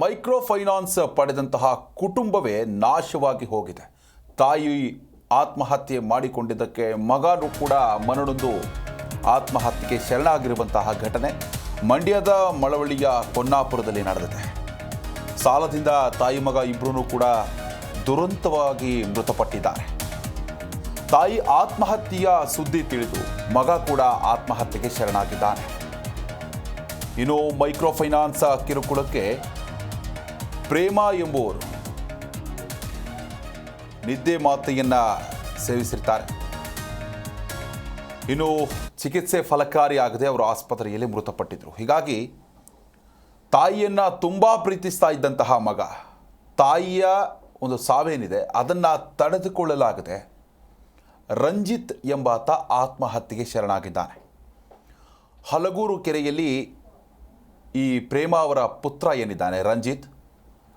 Micro finance ಪಡೆದಂತಹ ಕುಟುಂಬವೇ ನಾಶವಾಗಿ ಹೋಗಿದೆ. ತಾಯಿ ಆತ್ಮಹತ್ಯೆ ಮಾಡಿಕೊಂಡಿದ್ದಕ್ಕೆ ಮಗನೂ ಕೂಡ ಮನನೊಂದು ಆತ್ಮಹತ್ಯೆಗೆ ಶರಣಾಗಿರುವಂತಹ ಘಟನೆ ಮಂಡ್ಯದ ಮಳವಳ್ಳಿಯ ಕೊನ್ನಾಪುರದಲ್ಲಿ ನಡೆದಿದೆ. ಸಾಲದಿಂದ ತಾಯಿ ಮಗ ಇಬ್ಬರೂ ಕೂಡ ದುರಂತವಾಗಿ ಮೃತಪಟ್ಟಿದ್ದಾರೆ. ತಾಯಿ ಆತ್ಮಹತ್ಯೆಯ ಸುದ್ದಿ ತಿಳಿದು ಮಗ ಕೂಡ ಆತ್ಮಹತ್ಯೆಗೆ ಶರಣಾಗಿದ್ದಾನೆ. ಇನ್ನು ಮೈಕ್ರೋ ಫೈನಾನ್ಸ್ ಕಿರುಕುಳಕ್ಕೆ ಪ್ರೇಮ ಎಂಬುವರು ನಿದ್ದೆ ಮಾತೆಯನ್ನ ಸೇವಿಸಿರ್ತಾರೆ. ಇನ್ನು ಚಿಕಿತ್ಸೆ ಫಲಕಾರಿಯಾಗದೆ ಅವರು ಆಸ್ಪತ್ರೆಯಲ್ಲಿ ಮೃತಪಟ್ಟಿದ್ದರು ಹೀಗಾಗಿ ತಾಯಿಯನ್ನ ತುಂಬಾ ಪ್ರೀತಿಸ್ತಾ ಇದ್ದಂತಹ ಮಗ, ತಾಯಿಯ ಒಂದು ಸಾವೇನಿದೆ, ಅದನ್ನು ತಡೆದುಕೊಳ್ಳಲಾಗದೆ ರಂಜಿತ್ ಎಂಬಾತ ಆತ್ಮಹತ್ಯೆಗೆ ಶರಣಾಗಿದ್ದಾನೆ. ಹಲಗೂರು ಕೆರೆಯಲ್ಲಿ ಈ ಪ್ರೇಮ ಅವರ ಪುತ್ರ ಏನಿದ್ದಾನೆ? ರಂಜಿತ್.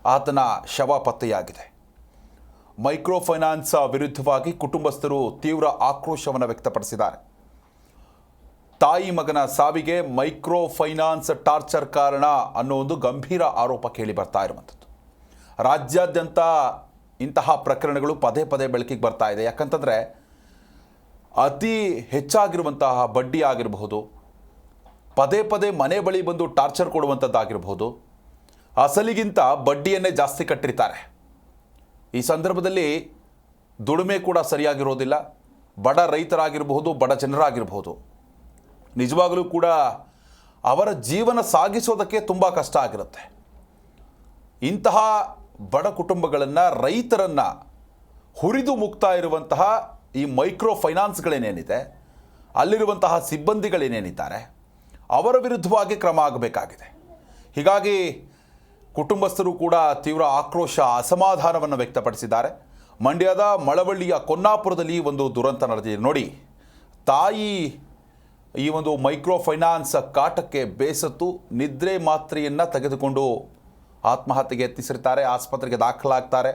ಆತನ ಶವ ಪತ್ತೆಯಾಗಿದೆ. ಮೈಕ್ರೋ ಫೈನಾನ್ಸ್ ವಿರುದ್ಧವಾಗಿ ಕುಟುಂಬಸ್ಥರು ತೀವ್ರ ಆಕ್ರೋಶವನ್ನು ವ್ಯಕ್ತಪಡಿಸಿದ್ದಾರೆ. ತಾಯಿ ಮಗನ ಸಾವಿಗೆ ಮೈಕ್ರೋ ಫೈನಾನ್ಸ್ ಟಾರ್ಚರ್ ಕಾರಣ ಅನ್ನೋ ಒಂದು ಗಂಭೀರ ಆರೋಪ ಕೇಳಿ ಬರ್ತಾ ಇರುವಂಥದ್ದು. ರಾಜ್ಯಾದ್ಯಂತ ಇಂತಹ ಪ್ರಕರಣಗಳು ಪದೇ ಪದೇ ಬೆಳಕಿಗೆ ಬರ್ತಾ ಇದೆ. ಯಾಕಂತಂದರೆ, ಅತಿ ಹೆಚ್ಚಾಗಿರುವಂತಹ ಬಡ್ಡಿ ಆಗಿರಬಹುದು, ಪದೇ ಪದೇ ಮನೆ ಬಳಿ ಬಂದು ಟಾರ್ಚರ್ ಕೊಡುವಂಥದ್ದಾಗಿರಬಹುದು ಅಸಲಿಗಿಂತ ಬಡ್ಡಿಯನ್ನೇ ಜಾಸ್ತಿ ಕಟ್ಟಿರ್ತಾರೆ. ಈ ಸಂದರ್ಭದಲ್ಲಿ ದುಡಿಮೆ ಕೂಡ ಸರಿಯಾಗಿರೋದಿಲ್ಲ. ಬಡ ರೈತರಾಗಿರಬಹುದು, ಬಡ ಜನರಾಗಿರಬಹುದು. ನಿಜವಾಗಲೂ ಕೂಡ ಅವರ ಜೀವನ ಸಾಗಿಸೋದಕ್ಕೆ ತುಂಬ ಕಷ್ಟ ಆಗಿರುತ್ತೆ. ಇಂತಹ ಬಡ ಕುಟುಂಬಗಳನ್ನು, ರೈತರನ್ನು ಹುರಿದು ಮುಕ್ತಾ ಇರುವಂತಹ ಈ ಮೈಕ್ರೋ ಫೈನಾನ್ಸ್ಗಳೇನೇನಿದೆ ಅಲ್ಲಿರುವಂತಹ ಸಿಬ್ಬಂದಿಗಳೇನೇನಿದ್ದಾರೆ, ಅವರ ವಿರುದ್ಧವಾಗಿ ಕ್ರಮ ಆಗಬೇಕಾಗಿದೆ. ಹೀಗಾಗಿ ಕುಟುಂಬಸ್ಥರು ಕೂಡ ತೀವ್ರ ಆಕ್ರೋಶ, ಅಸಮಾಧಾನವನ್ನು ವ್ಯಕ್ತಪಡಿಸಿದ್ದಾರೆ. ಮಂಡ್ಯದ ಮಳವಳ್ಳಿಯ ಕೊನ್ನಾಪುರದಲ್ಲಿ ಒಂದು ದುರಂತ ನಡೆದಿದೆ. ನೋಡಿ, ತಾಯಿ ಈ ಒಂದು ಮೈಕ್ರೋ ಫೈನಾನ್ಸ್ ಕಾಟಕ್ಕೆ ಬೇಸತ್ತು, ನಿದ್ರೆ ಮಾತ್ರೆಯನ್ನು ತೆಗೆದುಕೊಂಡು ಆತ್ಮಹತ್ಯೆಗೆ ಯತ್ನಿಸಿರ್ತಾರೆ, ಆಸ್ಪತ್ರೆಗೆ ದಾಖಲಾಗ್ತಾರೆ.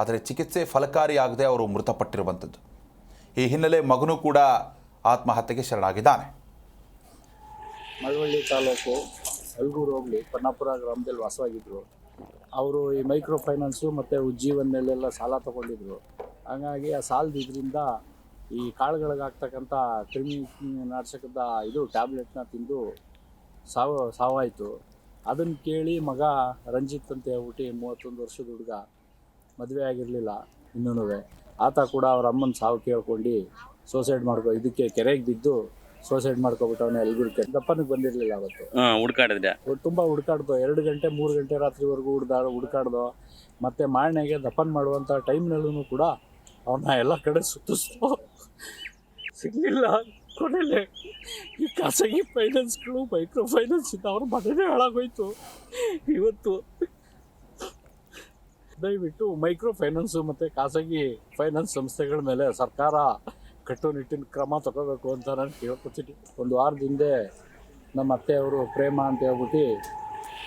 ಆದರೆ ಚಿಕಿತ್ಸೆ ಫಲಕಾರಿಯಾಗದೆ ಅವರು ಮೃತಪಟ್ಟಿರುವಂಥದ್ದು. ಈ ಹಿನ್ನೆಲೆ ಮಗನೂ ಕೂಡ ಆತ್ಮಹತ್ಯೆಗೆ ಶರಣಾಗಿದ್ದಾನೆ. ಮಳವಳ್ಳಿ ತಾಲೂಕು ಅಲ್ಗೂರು ಹೋಗ್ಲಿ, ಪನ್ನಾಪುರ ಗ್ರಾಮದಲ್ಲಿ ವಾಸವಾಗಿದ್ದರು ಅವರು ಈ ಮೈಕ್ರೋ ಫೈನಾನ್ಸು ಮತ್ತು ಉಜ್ಜೀವನಲ್ಲೆಲ್ಲ ಸಾಲ ತಗೊಂಡಿದ್ರು. ಹಾಗಾಗಿ ಆ ಸಾಲದ ಇದರಿಂದ ಈ ಕಾಳುಗಳಿಗಾಗ್ತಕ್ಕಂಥ ಕ್ರಿಮಿ ನಾಶಕದ ಇದು ಟ್ಯಾಬ್ಲೆಟ್ನ ತಿಂದು ಸಾವು, ಸಾವಾಯಿತು. ಅದನ್ನು ಕೇಳಿ ಮಗ ರಂಜಿತ್ ಅಂತ ಹೇಳ್ಬಿಟ್ಟು ಮೂವತ್ತೊಂದು ವರ್ಷದ ಹುಡುಗ ಮದುವೆ ಆಗಿರಲಿಲ್ಲ ಇನ್ನೂ ಆತ ಕೂಡ ಅವರ ಅಮ್ಮನ ಸಾವು ಕೇಳ್ಕೊಂಡು ಸೂಸೈಡ್ ಮಾಡ್ಕೊ, ಇದಕ್ಕೆ ಕೆರೆಗೆ ಬಿದ್ದು ಸೂಸೈಡ್ ಮಾಡ್ಕೊಬಿಟ್ಟವನ ಎಲ್ಗುರು ಕೆರೆ ದಪ್ಪನಿಗೆ ಬಂದಿರಲಿಲ್ಲ ಅವತ್ತು. ಹಾ ಹುಡ್ಕಾಡಿದ್ರೆ ತುಂಬಾ ಹುಡ್ಕಾಡ್ದು ಎರಡು ಗಂಟೆ ಮೂರು ಗಂಟೆ ರಾತ್ರಿವರೆಗೂ ಹುಡ್ದಾಡ ಹುಡ್ಕಾಡ್ದು. ಮತ್ತು ಮಾರಣೆಗೆ ದಪ್ಪನ್ ಮಾಡುವಂಥ ಟೈಮ್ನಲ್ಲೂ ಕೂಡ ಅವನ್ನ ಎಲ್ಲ ಕಡೆ ಸುತ್ತಿಸ್ತು. ಸಿಗಲಿಲ್ಲ ಕೊನೆಲೆ ಈ ಖಾಸಗಿ ಫೈನಾನ್ಸ್ಗಳು ಮೈಕ್ರೋ ಫೈನಾನ್ಸ್ ಇಂದ ಅವ್ರ ಮನೆಯೇ ಹಾಳಾಗೋಯ್ತು. ಇವತ್ತು ದಯವಿಟ್ಟು ಮೈಕ್ರೋ ಫೈನಾನ್ಸು ಮತ್ತು ಖಾಸಗಿ ಫೈನಾನ್ಸ್ ಸಂಸ್ಥೆಗಳ ಮೇಲೆ ಸರ್ಕಾರ ಕಟ್ಟುನಿಟ್ಟಿನ ಕ್ರಮ ತಗೋಬೇಕು ಅಂತ ನಾನು ಕೇಳ್ಕೊತೀನಿ. ಒಂದು ವಾರದ ಹಿಂದೆ ನಮ್ಮ ಅತ್ತೆಯವರು ಪ್ರೇಮ ಅಂತ ಹೇಳ್ಬಿಟ್ಟು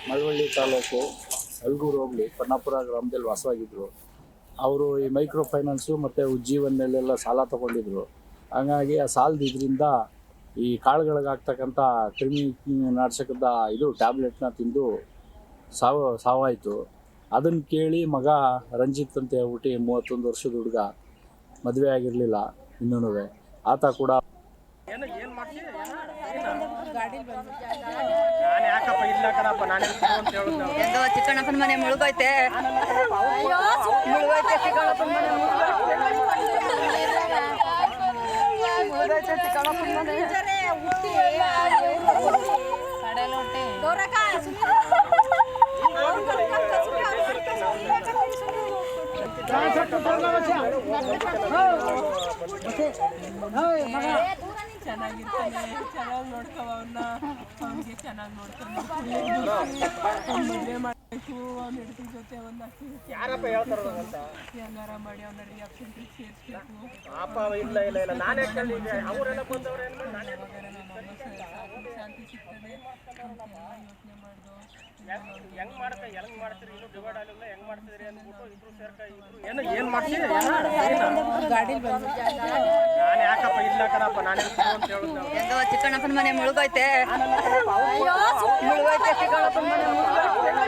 ಮಳವಳ್ಳಿ ತಾಲೂಕು ಅಲ್ಗೂರು ಹೋಗ್ಲಿ, ಪನ್ನಾಪುರ ಗ್ರಾಮದಲ್ಲಿ ವಾಸವಾಗಿದ್ದರು ಅವರು ಈ ಮೈಕ್ರೋ ಫೈನಾನ್ಸು ಮತ್ತು ಉಜ್ಜೀವನಲ್ಲೆಲ್ಲ ಸಾಲ ತಗೊಂಡಿದ್ರು. ಹಾಗಾಗಿ ಆ ಸಾಲದ ಇದರಿಂದ ಈ ಕಾಳುಗಳಿಗಾಗ್ತಕ್ಕಂಥ ಕ್ರಿಮಿ ನಾಡ್ಸಕ್ಕಂಥ ಇದು ಟ್ಯಾಬ್ಲೆಟ್ನ ತಿಂದು ಸಾವು, ಸಾವಾಯಿತು. ಅದನ್ನು ಕೇಳಿ ಮಗ ರಂಜಿತ್ ಅಂತ ಹೇಳ್ಬಿಟ್ಟು ಮೂವತ್ತೊಂದು ವರ್ಷದ ಹುಡುಗ ಮದುವೆ ಆಗಿರಲಿಲ್ಲ. ಇನ್ನೂ ಆತ ಕೂಡ ಹೆಂಗೋ ಚಿಕ್ಕಣ್ಣಪ್ಪನ ಮನೆ ಮುಳುಗೋಯ್ತೆ. ಮುಳುಗೋಯ್ತೆ ಚಿಕ್ಕಣ್ಣಪ್ಪನ ಮನೆ ಮುಳುಗೋಯ್ತೆ. ಚಿಕ್ಕಣ್ಣಪ್ಪನ ಮನೆ ಚೆನ್ನಾಗಿರ್ತಾನೆ. ಚೆನ್ನಾಗಿ ನೋಡ್ಕೋವ ಅವನ್ನ. ಅವನಿಗೆ ಚೆನ್ನಾಗಿ ನೋಡ್ಕೊಂಡು. ಮದುವೆ ಮಾಡಿ ಜೊತೆ ಒಂದು ಯಾರಪ್ಪ ಹೇಳ್ತಾರಂತ ಹೆಂಗಾರ ಮಾಡಿ ಅವನ ರಿಯಾಕ್ಷನ್ ಸೇರಿಸ್ಬೇಕು ಪಾಪ ಇಲ್ಲ ಇಲ್ಲ ಇಲ್ಲ. ನಾನೇ ಕೇಳಿದ್ದೆ ಅವರೆಲ್ಲ ಬಂದವ್ರೆ ಯಾವಾಗಾರ ನಮ್ಮ ಶಾಂತಿ ಸಿಗ್ತದೆ ಅಂತೆಲ್ಲ ಯೋಚನೆ ಮಾಡ್ದು ಹೆಂಗ್ ಮಾಡ್ತಾ ಹೆಂಗ್ ಮಾಡ್ತೀರಿ? ಇನ್ನು ಡಿವೈಡ್ ಆಗಿಲ್ಲ ಹೆಂಗ್ ಮಾಡ್ತಿದ್ರಿ ಅಂದ್ಬಿಟ್ಟು ಇಬ್ರು ಸೇರ್ಕ ಇಬ್ರು ಏನು ಏನ್ ಮಾಡ್ತೀರಿ ನಾನು ಯಾಕಪ್ಪ ಇಲ್ಲ ಕಣಪ್ಪ ನಾನು ಅಂತ ಹೇಳುದು. ಹೆಂಗೋ ಚಿಕ್ಕಣ್ಣಪ್ಪನ ಮನೆ ಮುಳುಗೋಯ್ತೆ. ಮುಳುಗೋಯ್ತೆ. ಚಿಕ್ಕಣ್ಣಪ್ಪನ ಮನೆ ಮುಳುಗೋಯ್ತೆ.